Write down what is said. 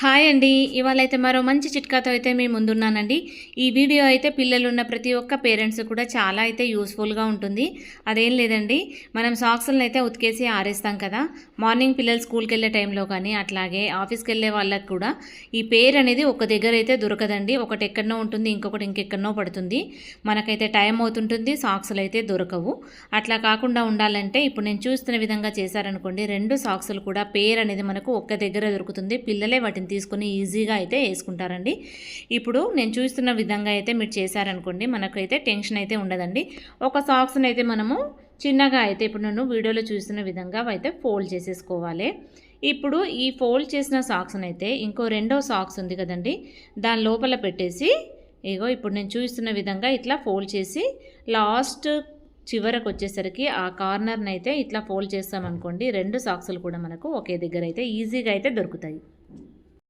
Hi అండి. ఇవాళ అయితే మరో మంచి చిట్కాతో అయితే మేము ముందున్నానండి. ఈ వీడియో అయితే పిల్లలు ఉన్న ప్రతి ఒక్క పేరెంట్స్ కూడా చాలా అయితే యూస్ఫుల్గా ఉంటుంది. అదేం లేదండి. మనం సాక్స్లను అయితే ఉతికేసి ఆరేస్తాం కదా. మార్నింగ్ పిల్లలు స్కూల్కి వెళ్ళే టైంలో కానీ అట్లాగే ఆఫీస్కి వెళ్ళే వాళ్ళకి కూడా ఈ పేరు అనేది ఒక దగ్గర అయితే దొరకదండి. ఒకటి ఎక్కడనో ఉంటుంది ఇంకొకటి ఇంకెక్కడనో పడుతుంది. మనకైతే టైం అవుతుంటుంది సాక్స్లు అయితే దొరకవు. అట్లా కాకుండా ఉండాలంటే ఇప్పుడు నేను చూస్తున్న విధంగా చేశారనుకోండి రెండు సాక్స్లు కూడా పేరు అనేది మనకు ఒక్క దగ్గర దొరుకుతుంది. పిల్లలే వాటిని తీసుకొని ఈజీగా అయితే వేసుకుంటారండి. ఇప్పుడు నేను చూస్తున్న విధంగా అయితే మీరు చేశారనుకోండి మనకైతే టెన్షన్ అయితే ఉండదండి. ఒక సాక్స్ని అయితే మనము చిన్నగా అయితే ఇప్పుడు నన్ను వీడియోలో చూస్తున్న విధంగా అయితే ఫోల్డ్ చేసేసుకోవాలి. ఇప్పుడు ఈ ఫోల్డ్ చేసిన సాక్స్ని అయితే ఇంకో రెండో సాక్స్ ఉంది కదండి దాని లోపల పెట్టేసి ఇగో ఇప్పుడు నేను చూస్తున్న విధంగా ఇట్లా ఫోల్డ్ చేసి లాస్ట్ చివరకు వచ్చేసరికి ఆ కార్నర్ని అయితే ఇట్లా ఫోల్డ్ చేస్తామనుకోండి రెండు సాక్సులు కూడా మనకు ఒకే దగ్గర అయితే ఈజీగా అయితే దొరుకుతాయి.